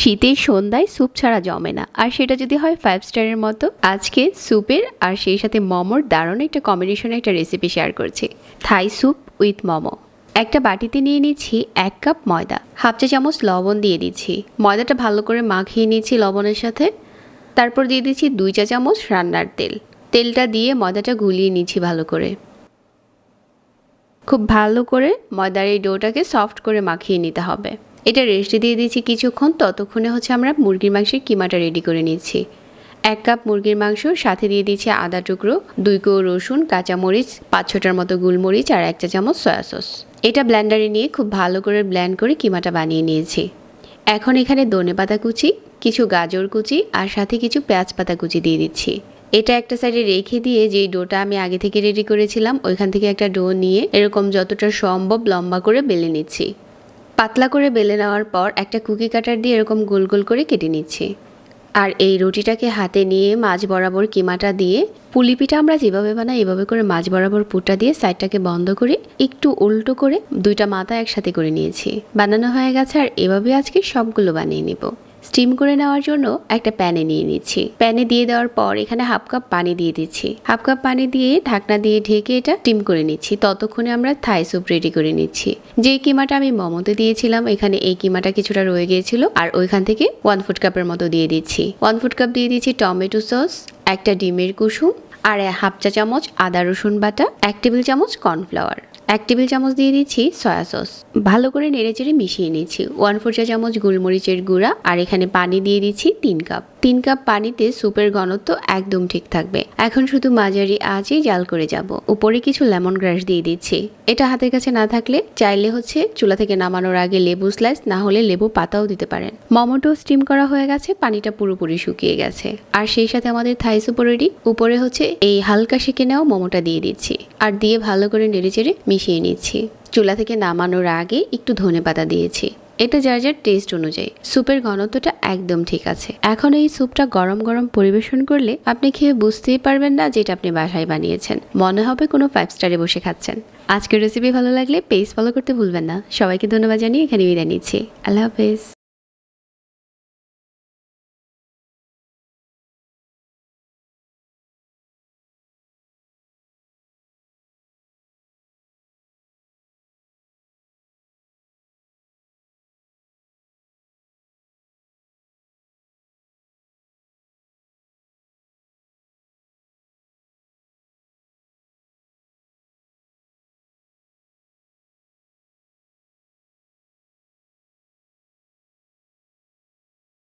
শীতের সন্ধ্যায় স্যুপ ছাড়া জমে না। আর সেটা যদি হয় ফাইভ স্টারের মতো। আজকে স্যুপের আর সেই সাথে মোমোর দারুণ একটা কম্বিনেশনে একটা রেসিপি শেয়ার করছি। থাই স্যুপ উইথ মোমো একটা বাটিতে নিয়ে নিচ্ছি এক কাপ ময়দা। হাফ চা চামচ লবণ দিয়ে দিচ্ছি। ময়দাটা ভালো করে মাখিয়ে নিচ্ছি লবণের সাথে। তারপর দিয়ে দিচ্ছি দুই চা চামচ রান্নার তেল। তেলটা দিয়ে ময়দাটা গুলিয়ে নিচ্ছি ভালো করে। খুব ভালো করে ময়দার এই ডোটাকে সফট করে মাখিয়ে নিতে হবে। এটা রেস্ট দিয়ে দিচ্ছি কিছুক্ষণ, ততক্ষণে হচ্ছে আমরা মুরগির মাংসের কিমাটা রেডি করে নিচ্ছি। এক কাপ মুরগির মাংস, সাথে দিয়ে দিচ্ছি আদা টুকরো, দুই কো রসুন, কাঁচামরিচ, পাঁচ ছটার মতো গুলমরিচ আর এক চা চামচ সয়া সস এটা ব্ল্যান্ডারে নিয়ে খুব ভালো করে ব্ল্যান্ড করে কিমাটা বানিয়ে নিয়েছি। এখন এখানে ধনে পাতা কুচি, কিছু গাজর কুচি আর সাথে কিছু পেঁয়াজ পাতা কুচি দিয়ে দিচ্ছি। এটা একটা সাইডে রেখে দিয়ে যেই ডোটা আমি আগে থেকে রেডি করেছিলাম, ওইখান থেকে একটা ডো নিয়ে এরকম যতটা সম্ভব লম্বা করে বেলে নিচ্ছি। পাতলা করে বেলে নেওয়ার পর একটা কুকি কাটার দিয়ে এরকম গোল গোল করে কেটে নিচ্ছি। আর এই রুটিটাকে হাতে নিয়ে মাছ বরাবর কিমাটা দিয়ে পুলি পিঠা আমরা যেভাবে বানাই এভাবে করে মাছ বরাবর পুরটা দিয়ে সাইডটাকে বন্ধ করে একটু উল্টো করে দুইটা মাথা একসাথে করে নিয়েছি। বানানো হয়ে গেছে আর এভাবে আজকে সবগুলো বানিয়ে নিব। স্টিম করে নেওয়ার জন্য একটা প্যানে নিয়ে নিচ্ছি। প্যানে দিয়ে দেওয়ার পর এখানে হাফ কাপ পানি দিয়ে দিচ্ছি। হাফ কাপ পানি দিয়ে ঢাকনা দিয়ে ঢেকে এটা স্টিম করে নিচ্ছি। ততক্ষণে আমরা থাই স্যুপ রেডি করে নিচ্ছি। যে কিমাটা আমি মোমোতে দিয়েছিলাম, এখানে এই কিমাটা কিছুটা রয়ে গিয়েছিল। আর ওইখান থেকে ওয়ান ফুট কাপের মতো দিয়ে দিচ্ছি। ওয়ান ফুট কাপ দিয়ে দিচ্ছি টমেটো সস একটা ডিমের কুসুম, আর হাফ চা চামচ আদা রসুন বাটা, এক টেবিল চামচ কর্নফ্লাওয়ার এক টেবিল চামচ দিয়ে দিচ্ছি সয়া সস। ভালো করে নেড়েচেড়ে মিশিয়ে নিচ্ছি। ওয়ান ফোর চা চামচ গোলমরিচের গুঁড়া আর এখানে পানি দিয়ে দিচ্ছি তিন কাপ। তিন কাপ পানিতে স্যুপের ঘনত্ব একদম ঠিক থাকবে। এখন শুধু মাঝারি আঁচেই জাল করে যাব। উপরে কিছু লেমন গ্রাস দিয়ে দিচ্ছি। এটা হাতের কাছে না থাকলে চাইলে হচ্ছে চুলা থেকে নামানোর আগে লেবু স্লাইস, না হলে লেবু পাতাও দিতে পারেন। মোমোটো স্টিম করা হয়ে গেছে, পানিটা পুরোপুরি শুকিয়ে গেছে। আর সেই সাথে আমাদের থাই স্যুপ রেডি উপরে হচ্ছে এই হালকা সেঁকে নেওয়া মোমোটা দিয়ে দিচ্ছি। আর দিয়ে ভালো করে নেড়েচেড়ে মিশিয়ে নিচ্ছি। চুলা থেকে নামানোর আগে একটু ধনে পাতা দিয়েছি। এটা যার যার টেস্ট অনুযায়ী। স্যুপের ঘনত্বটা একদম ঠিক আছে। এখন এই স্যুপটা গরম গরম পরিবেশন করলে আপনি খেয়ে বুঝতেই পারবেন না যেটা আপনি বাসায় বানিয়েছেন। মনে হবে কোনো ফাইভ স্টারে বসে খাচ্ছেন। আজকের রেসিপি ভালো লাগলে পেজ ফলো করতে ভুলবেন না। সবাইকে ধন্যবাদ জানিয়ে এখানে বিদায় নিচ্ছি। আল্লাহ হাফেজ।